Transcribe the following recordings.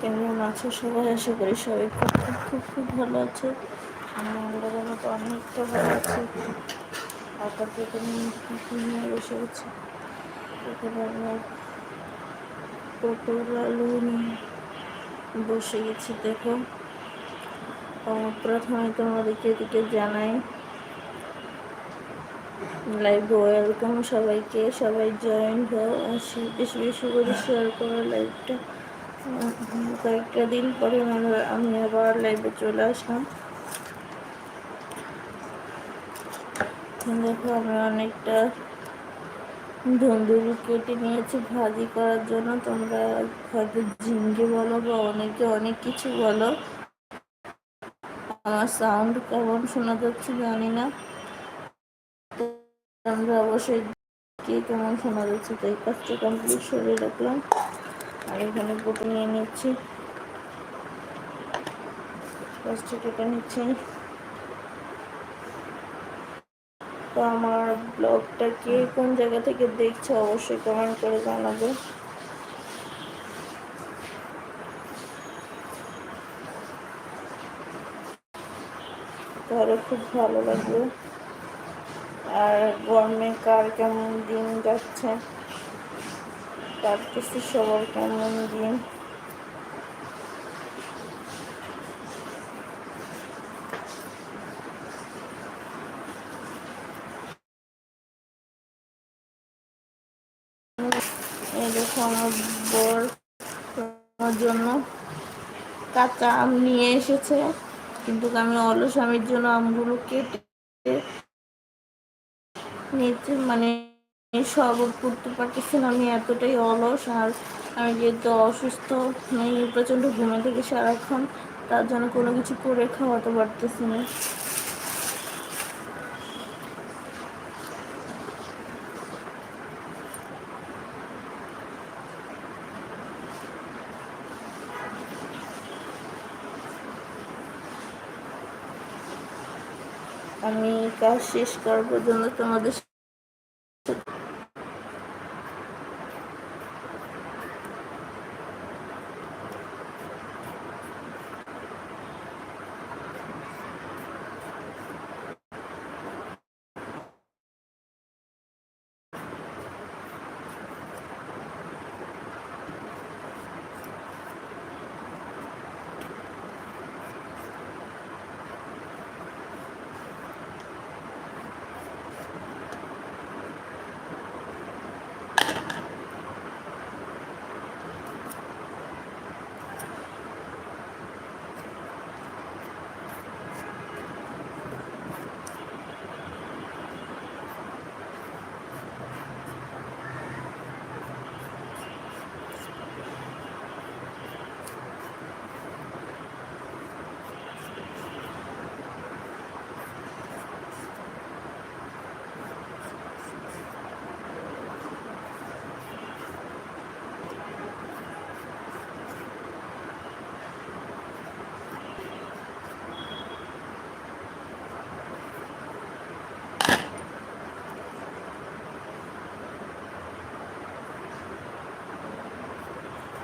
কেমন আছো সবাই? আশা করি সবাই খুব খুব খুব খুব ভালো আছে। আমি আল্লাহর মতো অনেকটা ভালো আছি। নিয়ে বসে গেছি পটল আলু নিয়ে বসে গেছি, দেখো। প্রথমে তোমাদেরকে এদিকে জানাই লাইভ ওয়েলকাম সবাইকে, সবাই জয়েন হও বেশি বেশি করে শেয়ার করো লাইভটা কয়েকটা দিন পরে আমি আবার লাইভে চলে আসলাম। দেখো, আমি অনেকটা ধন্দুরি কেটে নিয়েছি ভাজি করার জন্য। তোমরা হয়তো ঝিঙ্গে বলো বা অনেকে অনেক কিছু বলো। আমার সাউন্ড কেমন শোনা যাচ্ছে জানি না। আমরা অবশ্যই কে কেমন শোনা যাচ্ছে তাই কাজটা কমপ্লিট সরিয়ে রাখলাম। আর এখানে বোটে নিয়ে নিচ্ছি। কাজটা কেটে নিচ্ছি। তো আমার ব্লগটা কে কোন জায়গা থেকে দেখছ অবশ্যই কমেন্ট করে জানাবে। তাহলে খুব ভালো লাগল। আর গরমে কার কেমন দিন যাচ্ছে? কিছু সবার কেমন দিন? জন্য কাঁচা আম নিয়ে এসেছে। কিন্তু আমি অলস আমির জন্য আমগুলো কেটে নিচে মানে সব করতে পারতেছি না। আমি এতটাই অলস আর আমি যেহেতু অসুস্থ মানে প্রচণ্ড ঘুমে থেকে সারাক্ষণ, তার জন্য কোনো কিছু করে খাওয়াতে পারতেছি না আমি কাজ শেষ করার পর্যন্ত তোমাদের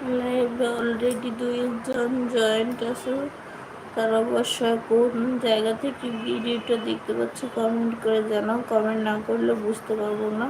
লাইভে অলরেডি দুইজন জয়েন্ট আছে তারা অবশ্যই কোন জায়গা থেকে ভিডিওটা দেখতে পাচ্ছে কমেন্ট করে জানাও। কমেন্ট না করলে বুঝতে পারব না।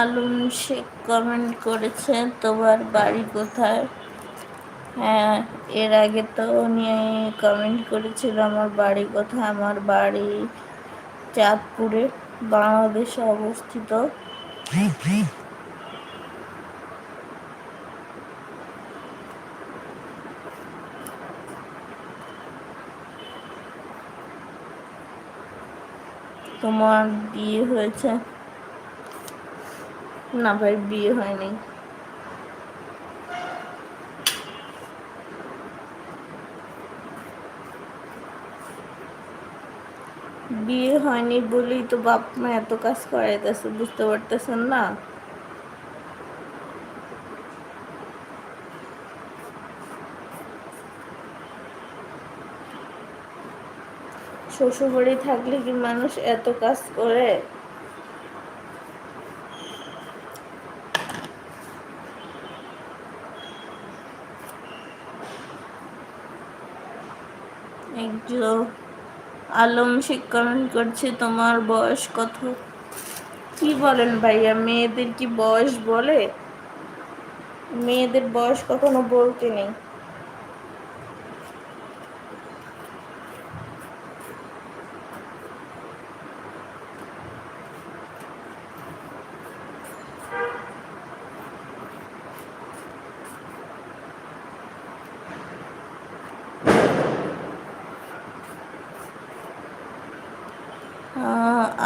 আলম শেখ কমেন্ট করেছে, তোমার বাড়ি কোথায়? হ্যাঁ এর আগে তো উনি কমেন্ট করেছিল, আমার বাড়ি কোথায়? আমার বাড়ি চাঁদপুরে, বাংলাদেশে অবস্থিত। তোমার বিয়ে হয়েছে? না ভাই, বিয়ে হয়নি। বিয়ে হয়নি বলেই তো বাপ মা এত কাজ করাইতেছে, বুঝতে পারতেছেন না? শ্বশুরবাড়ি থাকলে কি মানুষ এত কাজ করে? আলম কমেন্ট করছে তোমার বয়স কত? কি বলেন ভাইয়া, মেয়েদের কি বয়স বলে? মেয়েদের বয়স কখনো বলতে নেই।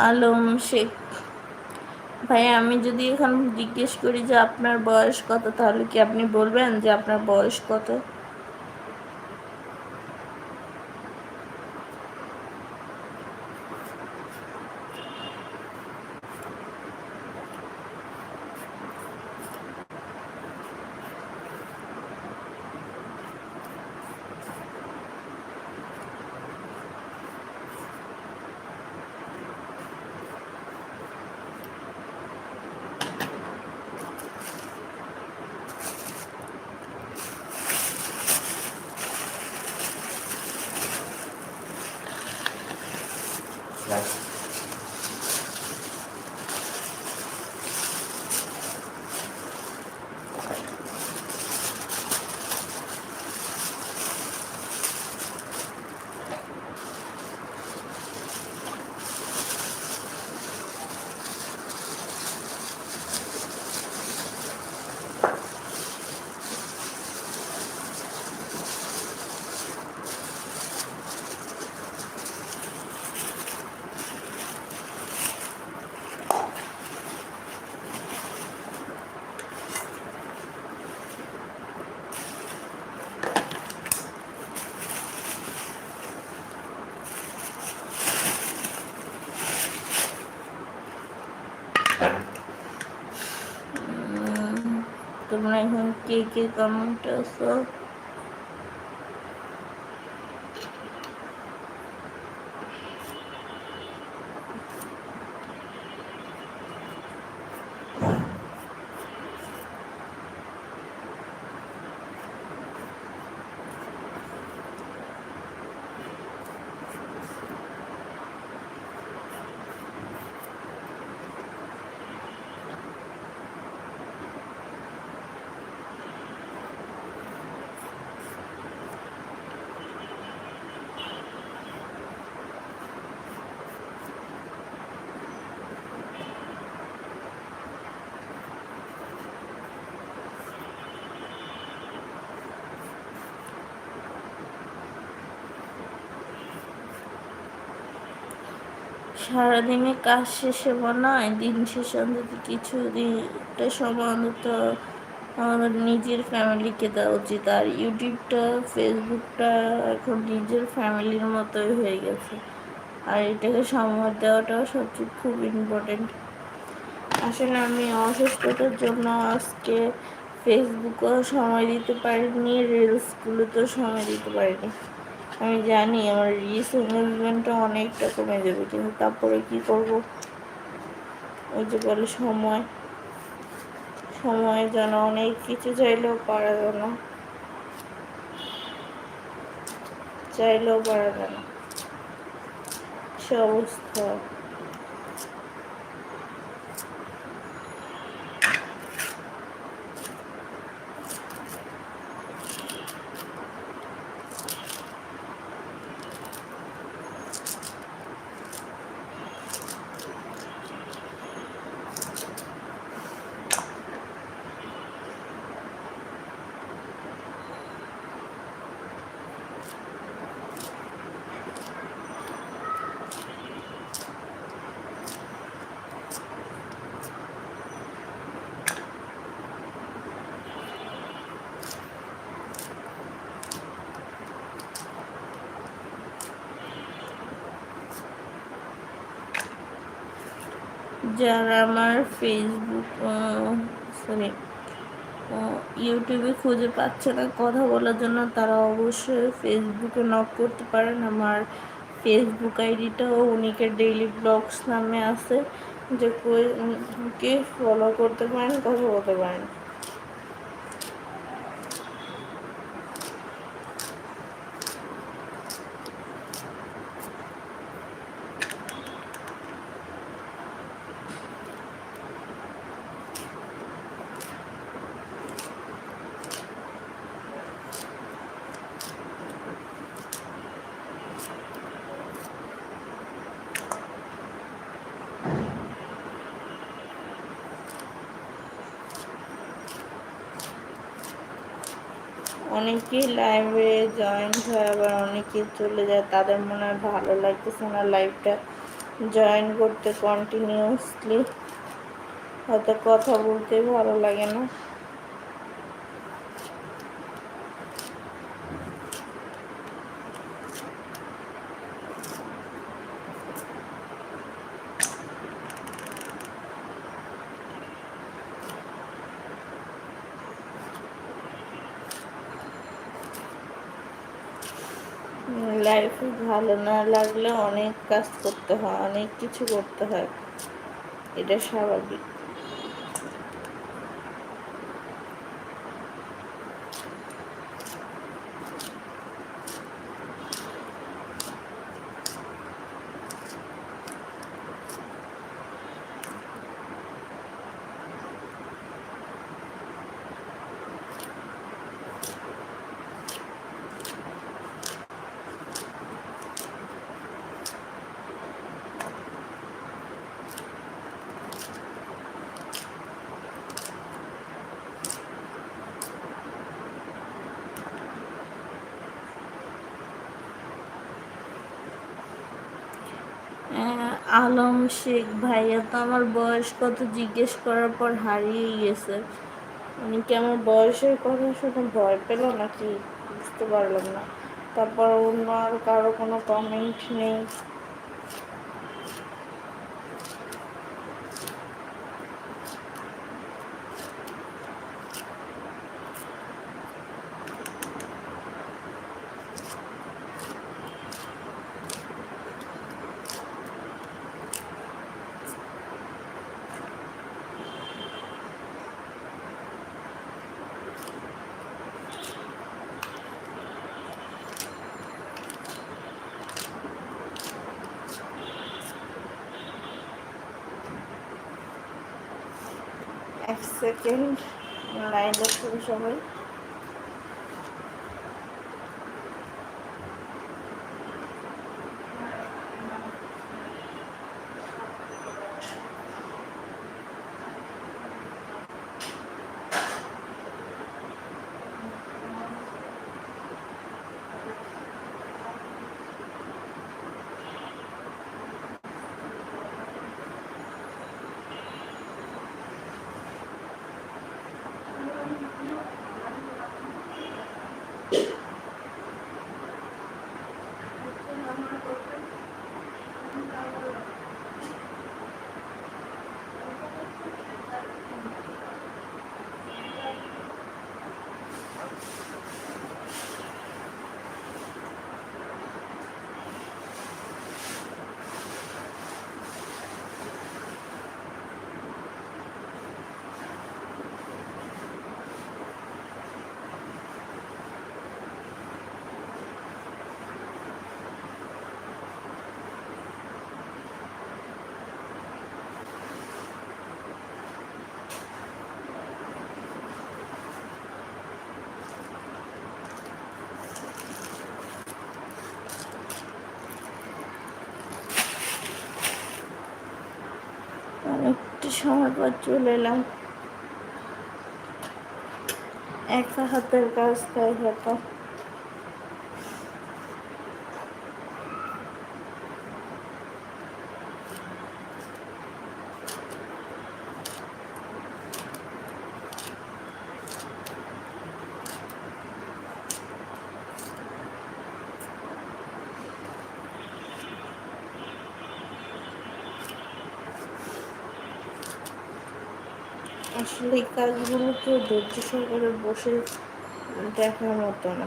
আলম শেখ। ভাইয়া আমি যদি এখন জিজ্ঞেস করি যে আপনার বয়স কত, তাহলে কি আপনি বলবেন যে আপনার বয়স কত? তোমরা এখন কে কে কমেন্ট আছো সারাদিনে কাজ শেষে হয় দিন শেষে অন্তত কিছু দিনটা সময় অন্তত আমাদের নিজের ফ্যামিলিকে দেওয়া উচিত। আর ইউটিউবটা ফেসবুকটা এখন নিজের ফ্যামিলির মতোই হয়ে গেছে। আর এটাকে সময় দেওয়াটাও সবচেয়ে খুব ইম্পর্টেন্ট আসলে আমি অসুস্থতার জন্য আজকে ফেসবুকেও সময় দিতে পারিনি রিলসগুলোতেও সময় দিতে পারিনি। আমি জানি আমার রিস ইনভেস্টমেন্টটা অনেকটা কমে যাবে, কিন্তু তারপরে কি করব? ওই যে বলে সময়। সময় যেন অনেক কিছু চাইলেও পারা যায় না। চাইলেও পারা যায় না। সে অবস্থা। যারা আমার ফেসবুক সরি ইউটিউবে খুঁজে পাচ্ছে না কথা বলার জন্য, তারা অবশ্যই ফেসবুকে নক করতে পারেন। আমার ফেসবুক আইডিটাও উনিকে ডেইলি ব্লগস নামে আছে। যে কে ফলো করতে পারেন, কথা বলতে পারেন। অনেকেই লাইভে জয়েন হয়, আবার অনেকে চলে যায়। তাদের মনে হয় ভালো লাগতেছে না লাইভটা জয়েন করতে কন্টিনিউসলি হয়তো কথা বলতে ভালো লাগে না। লাইফে ভালো না লাগলে অনেক কাজ করতে হয় অনেক কিছু করতে হয়। এটা স্বাভাবিক। আলম শেখ, ভাইয়া তো আমার বয়স কত জিজ্ঞেস করার পর হারিয়ে গেছে। উনি কি আমার বয়সের কথা শুনে ভয় পেল নাকি বুঝতে পারলাম না। তারপর অন্য আর কারও কোনো কমেন্ট নেই এক সেকেন্ড লাইন শুরু সবাই অনেকটা সময় পর চলে এলাম। একা হাতের কাজ তাই হতো আসলে এই কাজগুলো কেউ ধৈর্য সহকারে বসে দেখার মতো না।